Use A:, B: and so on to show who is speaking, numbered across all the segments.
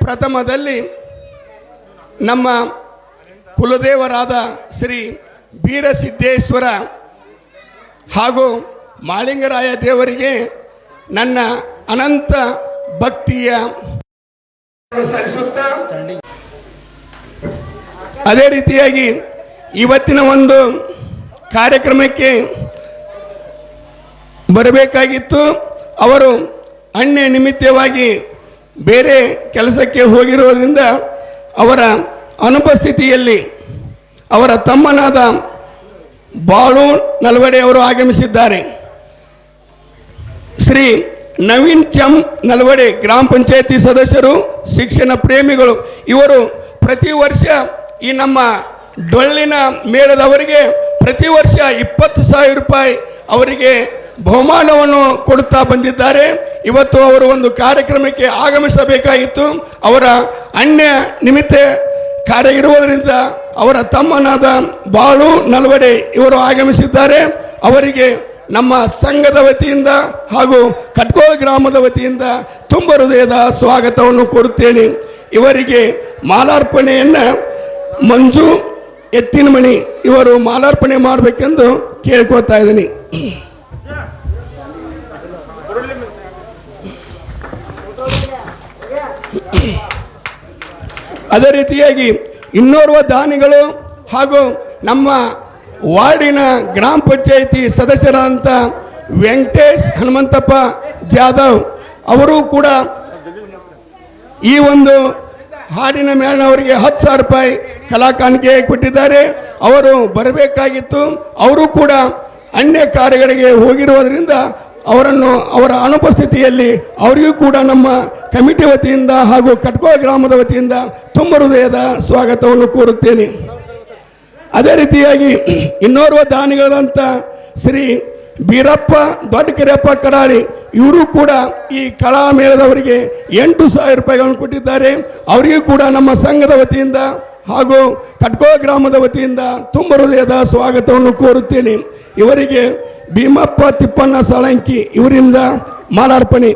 A: ಪ್ರಥಮದಲ್ಲಿ ನಮ್ಮ ಕುಲದೇವರಾದ ಶ್ರೀ ಬೀರಸಿದ್ದೇಶ್ವರ ಹಾಗೂ ಮಾಳಿಂಗರಾಯ ದೇವರಿಗೆ ನನ್ನ ಅನಂತ ಭಕ್ತಿಯ ಸಲ್ಲಿಸುತ್ತಾ, ಅದೇ ರೀತಿಯಾಗಿ ಇವತ್ತಿನ ಒಂದು ಕಾರ್ಯಕ್ರಮಕ್ಕೆ ಬರಬೇಕಾಗಿತ್ತು. ಅವರು ಅಣ್ಣೆ ನಿಮಿತ್ತವಾಗಿ ಬೇರೆ ಕೆಲಸಕ್ಕೆ ಹೋಗಿರೋದ್ರಿಂದ ಅವರ ಅನುಪಸ್ಥಿತಿಯಲ್ಲಿ ಅವರ ತಮ್ಮನಾದ ಬಾಳು ನಲ್ವಡೆ ಅವರು ಆಗಮಿಸಿದ್ದಾರೆ. ಶ್ರೀ ನವೀನ್ ಚಮ್ ನಲ್ವಡೆ ಗ್ರಾಮ ಪಂಚಾಯತಿ ಸದಸ್ಯರು, ಶಿಕ್ಷಣ ಪ್ರೇಮಿಗಳು, ಇವರು ಪ್ರತಿ ವರ್ಷ ಈ ನಮ್ಮ ಡೊಳ್ಳಿನ ಮೇಳದವರಿಗೆ ಪ್ರತಿ ವರ್ಷ ಇಪ್ಪತ್ತು ಸಾವಿರ ರೂಪಾಯಿ ಅವರಿಗೆ ಬಹುಮಾನವನ್ನು ಕೊಡುತ್ತಾ ಬಂದಿದ್ದಾರೆ. ಇವತ್ತು ಅವರು ಒಂದು ಕಾರ್ಯಕ್ರಮಕ್ಕೆ ಆಗಮಿಸಬೇಕಾಗಿತ್ತು. ಅವರ ಅನ್ಯ ನಿಮಿತ್ತ ಕಾರ್ಯ ಇರುವುದರಿಂದ ಅವರ ತಮ್ಮನಾದ ಬಾಳು ನಲ್ವಡೆ ಇವರು ಆಗಮಿಸಿದ್ದಾರೆ. ಅವರಿಗೆ ನಮ್ಮ ಸಂಘದ ವತಿಯಿಂದ ಹಾಗೂ ಕಟ್ಕೋಳ ಗ್ರಾಮದ ವತಿಯಿಂದ ತುಂಬ ಹೃದಯದ ಸ್ವಾಗತವನ್ನು ಕೊಡುತ್ತೇನೆ ಇವರಿಗೆ ಮಾಲಾರ್ಪಣೆಯನ್ನು ಮಂಜು ಎತ್ತಿನಮಣಿ ಇವರು ಮಾಲಾರ್ಪಣೆ ಮಾಡಬೇಕೆಂದು ಕೇಳ್ಕೊಳ್ತಾ ಇದ್ದೀನಿ. ಅದೇ ರೀತಿಯಾಗಿ ಇನ್ನೋರ್ವ ದಾನಿಗಳು ಹಾಗೂ ನಮ್ಮ ವಾರ್ಡಿನ ಗ್ರಾಮ ಪಂಚಾಯಿತಿ ಸದಸ್ಯರಾದಂಥ ವೆಂಕಟೇಶ್ ಹನುಮಂತಪ್ಪ ಜಾಧವ್ ಅವರು ಕೂಡ ಈ ಒಂದು ಹಾಡಿನ ಮೇಳನವರಿಗೆ ಹತ್ತು ಸಾವಿರ ರೂಪಾಯಿ ಕಲಾ ಕಾಣಿಕೆ ಕೊಟ್ಟಿದ್ದಾರೆ. ಅವರು ಬರಬೇಕಾಗಿತ್ತು. ಅವರು ಕೂಡ ಅನ್ಯ ಕಾರ್ಯಗಳಿಗೆ ಹೋಗಿರುವುದರಿಂದ ಅವರನ್ನು, ಅವರ ಅನುಪಸ್ಥಿತಿಯಲ್ಲಿ ಅವರಿಗೂ ಕೂಡ ನಮ್ಮ ಕಮಿಟಿ ವತಿಯಿಂದ ಹಾಗೂ ಕಟ್ಕೋ ಗ್ರಾಮದ ವತಿಯಿಂದ ತುಂಬ ಹೃದಯದ ಸ್ವಾಗತವನ್ನು ಕೋರುತ್ತೇನೆ. ಅದೇ ರೀತಿಯಾಗಿ ಇನ್ನೋರ್ವ ದಾನಿಗಳಾದಂಥ ಶ್ರೀ ಬೀರಪ್ಪ, ದೊಡ್ಡಕೆರೆಯಪ್ಪ ಕಡಾಳಿ, ಇವರು ಕೂಡ ಈ ಕಲಾ ಮೇಳದವರಿಗೆ ಎಂಟು ಸಾವಿರ ರೂಪಾಯಿಗಳನ್ನು ಕೊಟ್ಟಿದ್ದಾರೆ. ಅವರಿಗೂ ಕೂಡ ನಮ್ಮ ಸಂಘದ ವತಿಯಿಂದ ಹಾಗೂ ಕಟ್ಕೋ ಗ್ರಾಮದ ವತಿಯಿಂದ ತುಂಬ ಹೃದಯದ ಸ್ವಾಗತವನ್ನು ಕೋರುತ್ತೇನೆ. ಇವರಿಗೆ ಭೀಮಪ್ಪ ತಿಪ್ಪಣ್ಣ ಸಾಳಂಕಿ ಇವರಿಂದ ಮಾಲಾರ್ಪಣೆ.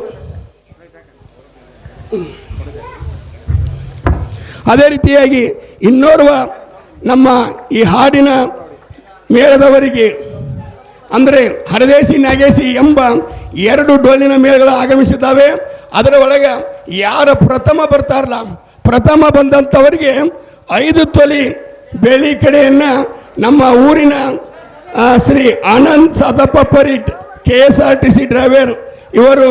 A: ಅದೇ ರೀತಿಯಾಗಿ ಇನ್ನೋರ್ವ ನಮ್ಮ ಈ ಹಾಡಿನ ಮೇಳದವರಿಗೆ, ಅಂದರೆ ಹರದೇಶಿ ನಾಗೇಶಿ ಎಂಬ ಎರಡು ಡೋಲಿನ ಮೇಳಗಳು ಆಗಮಿಸಿದ್ದಾವೆ ಅದರ ಒಳಗೆ ಯಾರ ಪ್ರಥಮ ಬರ್ತಾರಲ್ಲ, ಪ್ರಥಮ ಬಂದಂಥವರಿಗೆ ಐದು ತೊಲಿ ಬೆಳ್ಳಿ ಕಡೆಯನ್ನು ನಮ್ಮ ಊರಿನ Shri Anand Sadappa Pareet K S R T C driver, ಇವರು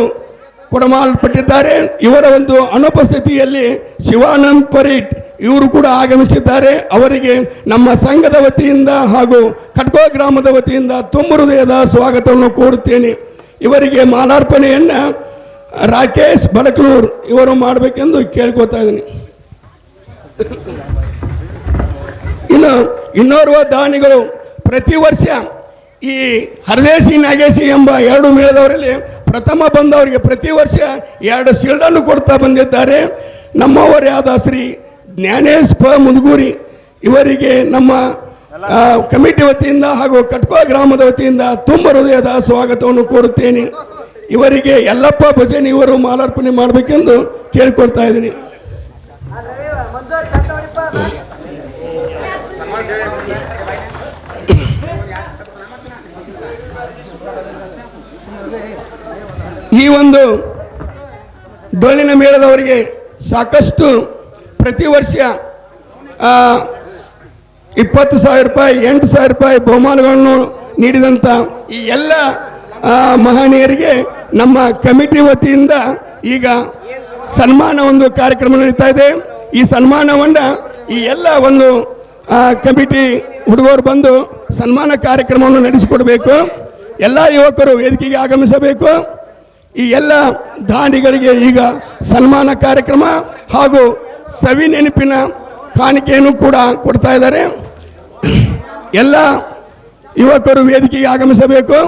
A: ಕೊಡಮಾಲ್ಪಟ್ಟಿದ್ದಾರೆ. ಇವರ ಒಂದು ಅನುಪಸ್ಥಿತಿಯಲ್ಲಿ ಶಿವಾನಂದ್ ಪರೀಟ್ ಇವರು ಕೂಡ ಆಗಮಿಸಿದ್ದಾರೆ. ಅವರಿಗೆ ನಮ್ಮ ಸಂಘದ ವತಿಯಿಂದ ಹಾಗೂ ಕಟ್ಕೋ ಗ್ರಾಮದ ವತಿಯಿಂದ ತುಂಬ ಹೃದಯದ ಸ್ವಾಗತವನ್ನು ಕೋರುತ್ತೇನೆ. ಇವರಿಗೆ ಮಾಲಾರ್ಪಣೆಯನ್ನು ರಾಕೇಶ್ ಬಡಕ್ಲೂರ್ ಇವರು ಮಾಡಬೇಕೆಂದು ಕೇಳ್ಕೊತಾ ಇದ್ದೀನಿ. ಇನ್ನು ಇನ್ನೋರ್ವ ದಾನಿಗಳು ಪ್ರತಿ ವರ್ಷ ಈ ಹರದೇಶಿ ನಾಗೇಶಿ ಎಂಬ ಎರಡು ಮೇಳದವರಲ್ಲಿ ಪ್ರಥಮ ಬಂದವರಿಗೆ ಪ್ರತಿ ವರ್ಷ ಎರಡು ಶಿಲ್ಡನ್ನು ಕೊಡ್ತಾ ಬಂದಿದ್ದಾರೆ. ನಮ್ಮವರೇ ಆದ ಶ್ರೀ ಜ್ಞಾನೇಶ್ ಪ ಮುದುಗೂರಿ ಇವರಿಗೆ ನಮ್ಮ ಕಮಿಟಿ ವತಿಯಿಂದ ಹಾಗೂ ಕಟ್ಕೋ ಗ್ರಾಮದ ವತಿಯಿಂದ ತುಂಬ ಹೃದಯದ ಸ್ವಾಗತವನ್ನು ಕೋರುತ್ತೇನೆ. ಇವರಿಗೆ ಯಲ್ಲಪ್ಪ ಭಜನೆ ಇವರು ಮಾಲಾರ್ಪಣೆ ಮಾಡಬೇಕೆಂದು ಕೇಳಿಕೊಡ್ತಾ ಇದ್ದೀನಿ. ಈ ಒಂದು ಡೋಲಿನ ಮೇಳದವರಿಗೆ ಸಾಕಷ್ಟು ಪ್ರತಿ ವರ್ಷ ಇಪ್ಪತ್ತು ಸಾವಿರ ರೂಪಾಯಿ, ಎಂಟು ಸಾವಿರ ರೂಪಾಯಿ ಬಹುಮಾನಗಳನ್ನು ನೀಡಿದಂಥ ಈ ಎಲ್ಲ ಮಹನೀಯರಿಗೆ ನಮ್ಮ ಕಮಿಟಿ ವತಿಯಿಂದ ಈಗ ಸನ್ಮಾನ ಒಂದು ಕಾರ್ಯಕ್ರಮ ನಡೀತಾ ಇದೆ. ಈ ಸನ್ಮಾನವನ್ನು ಈ ಎಲ್ಲ ಒಂದು ಕಮಿಟಿ ಹುಡುಗರು ಬಂದು ಸನ್ಮಾನ ಕಾರ್ಯಕ್ರಮವನ್ನು ನಡೆಸಿಕೊಡಬೇಕು. ಎಲ್ಲ ಯುವಕರು ವೇದಿಕೆಗೆ ಆಗಮಿಸಬೇಕು. ಈ ಎಲ್ಲ ದಾನಿಗಳಿಗೆ ಈಗ ಸನ್ಮಾನ ಕಾರ್ಯಕ್ರಮ ಹಾಗೂ ಸವಿ ನೆನಪಿನ ಕಾಣಿಕೆಯನ್ನು ಕೂಡ ಕೊಡ್ತಾ ಇದ್ದಾರೆ. ಎಲ್ಲ ಯುವಕರು ವೇದಿಕೆಗೆ ಆಗಮಿಸಬೇಕು.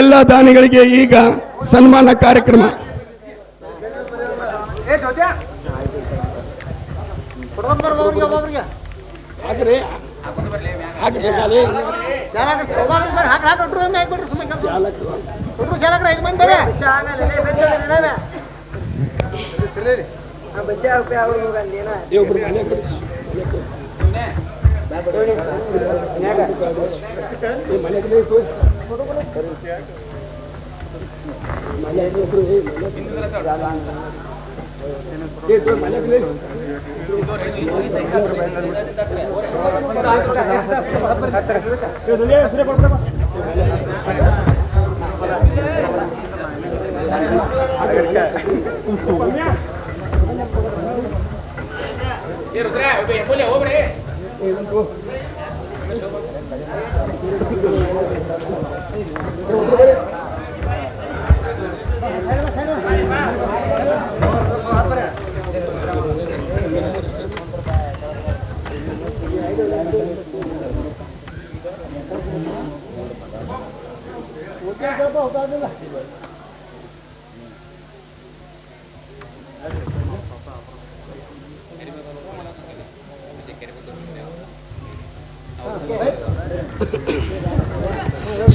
A: ಎಲ್ಲ ದಾನಿಗಳಿಗೆ ಈಗ ಸನ್ಮಾನ ಕಾರ್ಯಕ್ರಮ.
B: ಜೊತೆ ಕೊಡ್ಕೊಂಬರ್ ಒಬ್ಬೊಬ್ರಿಗೆ ಒಬ್ಬೊಬ್ರಿಗೆ ಶಾಲಾಕ ಒಬ್ಬೊಬ್ರಿಗೆ ಬರ್ರಿ ಹಾಕಿ ಹಾಕಿ ಕೊಟ್ರು ಒಮ್ಮೆ ಹಾಕ್ಬಿಡ್ರಿ ಸುಮ್ಮನೆ ಕೆಲಸ. ಕೊಟ್ರು ಶಾಲಕ್ರ ಐದು ಮಂದಿ ಹೋಗ್ರಿ.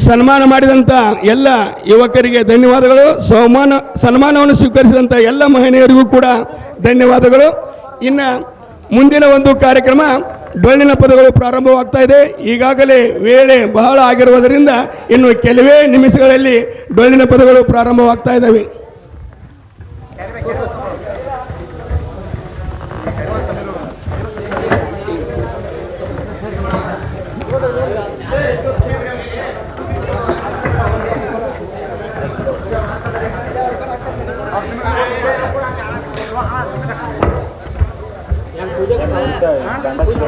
A: ಸನ್ಮಾನ ಮಾಡಿದಂಥ ಎಲ್ಲ ಯುವಕರಿಗೆ ಧನ್ಯವಾದಗಳು. ಸನ್ಮಾನ ಸನ್ಮಾನವನ್ನು ಸ್ವೀಕರಿಸಿದಂಥ ಎಲ್ಲ ಮಹಿಳೆಯರಿಗೂ ಕೂಡ ಧನ್ಯವಾದಗಳು. ಇನ್ನು ಮುಂದಿನ ಒಂದು ಕಾರ್ಯಕ್ರಮ ಡೊಳ್ಳಿನ ಪದಗಳು ಪ್ರಾರಂಭವಾಗ್ತಾ ಇದೆ. ಈಗಾಗಲೇ ವೇಳೆ ಬಹಳ ಆಗಿರುವುದರಿಂದ ಇನ್ನು ಕೆಲವೇ ನಿಮಿಷಗಳಲ್ಲಿ ಡೊಳ್ಳಿನ ಪದಗಳು ಪ್ರಾರಂಭವಾಗ್ತಾ ಇದ್ದಾವೆ.
B: కదా